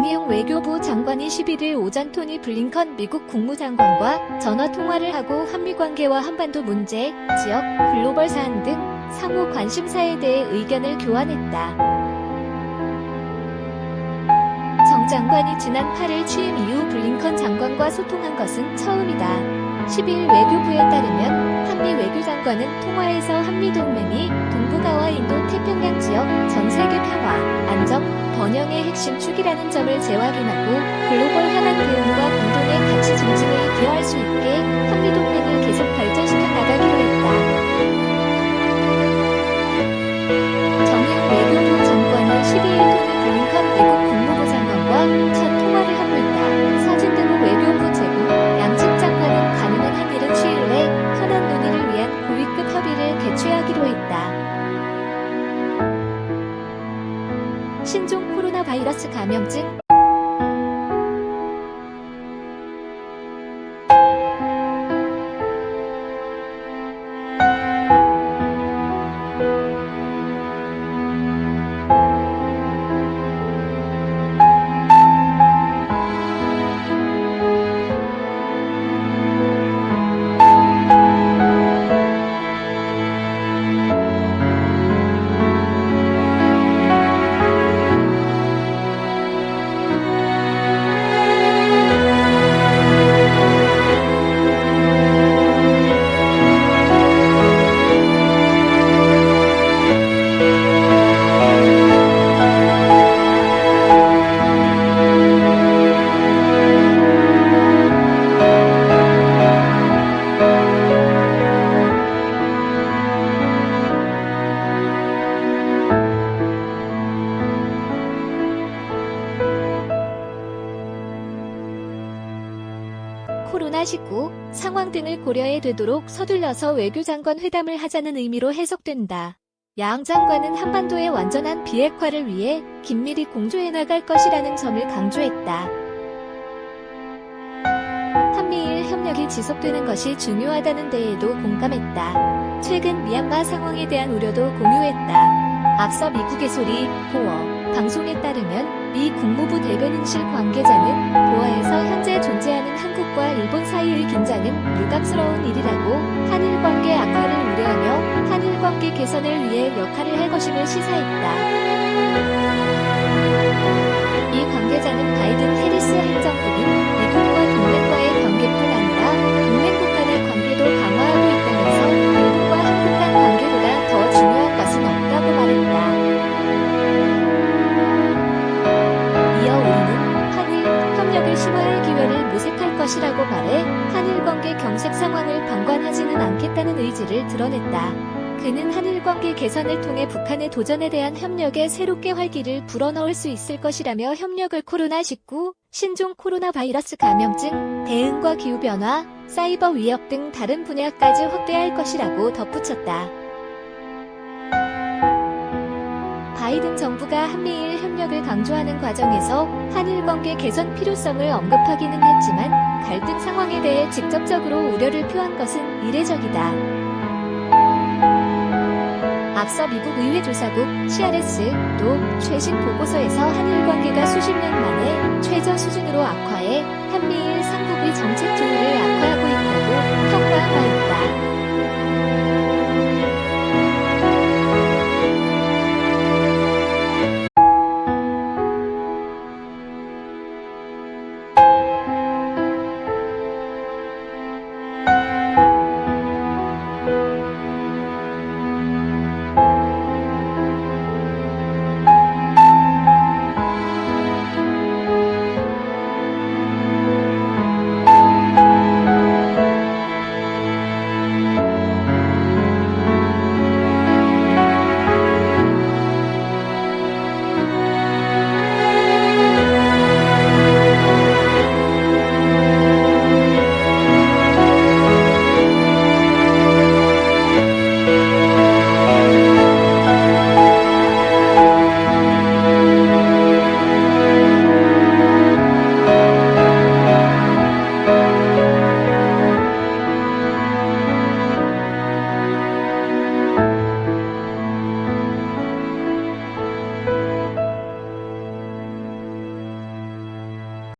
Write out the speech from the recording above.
정의용 외교부 장관이 11일 오전 토니 블링컨 미국 국무장관과 전화 통화를 하고 한미 관계와 한반도 문제, 지역, 글로벌 사안 등 상호 관심사에 대해 의견을 교환했다. 정 장관이 지난 8일 취임 이후 블링컨 장관과 소통한 것은 처음이다. 10일 외교부에 따르면 한미 외교장관은 통화에서 한미 동맹이 동북아와 인도 태평양 지역 전 세계 평화, 안정, 번영의 핵심 축이라는 점을 재확인하고 글로벌 현안 대응과 공동의 가치 증진에 기여할 수 있게 한미 동맹을 계속 신종 코로나 바이러스 감염증 코로나19 상황 등을 고려해 되도록 서둘러서 외교장관 회담을 하자는 의미로 해석된다. 양 장관은 한반도의 완전한 비핵화를 위해 긴밀히 공조해 나갈 것이라는 점을 강조했다. 한미일 협력이 지속되는 것이 중요하다는 데에도 공감했다. 최근 미얀마 상황에 대한 우려도 공유했다. 앞서 미국의 소리, 보어, 방송에 따르면 미 국무부 대변인실 관계자는 보아에서 현재 존재하는 한 국과 일본 사이의 긴장은 유감스러운 일이라고 한일 관계 악화를 우려하며 한일 관계 개선을 위해 역할을 할 것임을 시사했다. 이 관계자는 바이든 해리스 행정부는 미국과 동맹 것이라고 말해 한일 관계 경색 상황을 방관하지는 않겠다는 의지를 드러냈다. 그는 한일 관계 개선을 통해 북한의 도전에 대한 협력에 새롭게 활기를 불어넣을 수 있을 것이라며 협력을 코로나19, 신종 코로나 바이러스 감염증, 대응과 기후변화, 사이버 위협 등 다른 분야까지 확대할 것이라고 덧붙였다. 바이든 정부가 한미일 협력을 강조하는 과정에서 한일 관계 개선 필요성을 언급하기는 했지만 갈등 상황에 대해 직접적으로 우려를 표한 것은 이례적이다. 앞서 미국 의회 조사국 CRS도 최신 보고서에서 한일 관계가 수십 년 만에 최저 수준으로 악화해 한미일 삼국의 정책 조율